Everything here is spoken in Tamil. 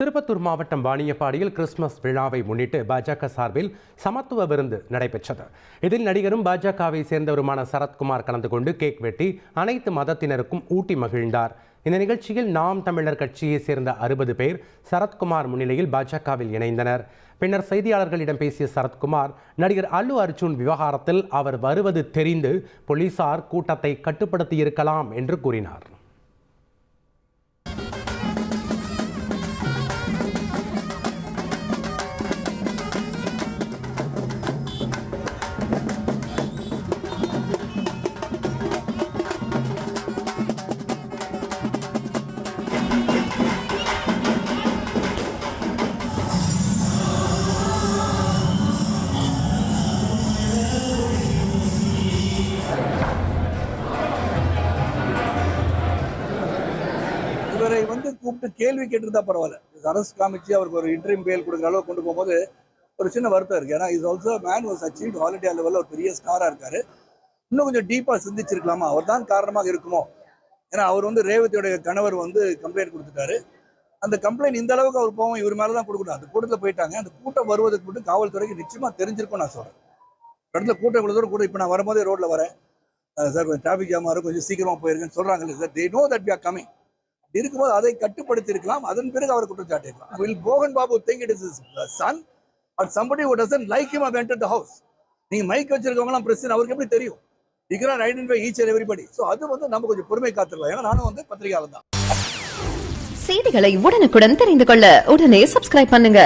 திருப்பத்தூர் மாவட்டம் வாணியப்பாடியில் கிறிஸ்துமஸ் விழாவை முன்னிட்டு பாஜக சார்பில் சமத்துவ விருந்து நடைபெற்றது. இதில் நடிகரும் பாஜகவை சேர்ந்தவருமான சரத்குமார் கலந்து கொண்டு கேக் வெட்டி அனைத்து மதத்தினருக்கும் ஊட்டி மகிழ்ந்தார். இந்த நிகழ்ச்சியில் நாம் தமிழர் கட்சியைச் சேர்ந்த அறுபது பேர் சரத்குமார் முன்னிலையில் பாஜகவில் இணைந்தனர். பின்னர் செய்தியாளர்களிடம் பேசிய சரத்குமார் நடிகர் அல்லு அர்ஜுன் விவகாரத்தில் அவர் வருவது தெரிந்து போலீசார் கூட்டத்தை கட்டுப்படுத்தியிருக்கலாம் என்று கூறினார். இவரை வந்து கூப்பிட்டு கேள்வி கேட்டிருந்தா பரவாயில்ல. இது அரசு காமிச்சு அவருக்கு ஒரு இன்டர்வியூ பேல் கொடுக்குற அளவுக்கு கொண்டு போகும்போது ஒரு சின்ன வருத்தம் இருக்கு. ஏன்னா is also man was achieve all India லெவலில் ஒரு பெரிய ஸ்டாரா இருக்காரு. இன்னும் கொஞ்சம் டீப்பா சிந்திச்சிருக்கலாமா? அவர் தான் காரணமாக இருக்குமோ? ஏன்னா அவர் வந்து ரேவதியோடைய கணவர் வந்து கம்ப்ளைண்ட் கொடுத்துட்டாரு. அந்த கம்ப்ளைண்ட் இந்த அளவுக்கு அவர் போவோம் இவர் மேல தான் கொடுக்கணும். அந்த கூட்டத்தில் போயிட்டாங்க. அந்த கூட்டம் வருவதற்கு மட்டும் காவல்துறைக்கு நிச்சயமாக தெரிஞ்சிருக்கும் நான் சொல்றேன். இடத்துல கூட்டம் இவ்வளோ தூரம் கூட இப்போ நான் வரும்போதே ரோட்ல வரேன். சார் கொஞ்சம் டிராஃபிக் ஜாமாக இருக்கும். கொஞ்சம் சீக்கிரமா போயிருங்கன்னு சொல்கிறாங்க sir they know that we are coming இருக்கும்போது அதை கட்டுப்படுத்தி இருக்கலாம் அதன் பிறகு அவர் குற்றம் சாட்டியிருக்கலாம் வில் மோகன் Babu think it is son or somebody who doesn't like him have entered the house நீங்க மைக் வச்சிருக்கவங்களாம் பிரச்சனை அவருக்கு எப்படி தெரியும்? இக்கிறா can identify each and everybody so அது வந்து நம்ம கொஞ்சம் பொறுமை காத்துருக்கலாம் ஏன்னா நானும் வந்து பத்திரிகையாளர் தான். செய்திகளை உடனுக்குடன் தெரிந்து கொள்ள உடனே சப்ஸ்கிரைப் பண்ணுங்க.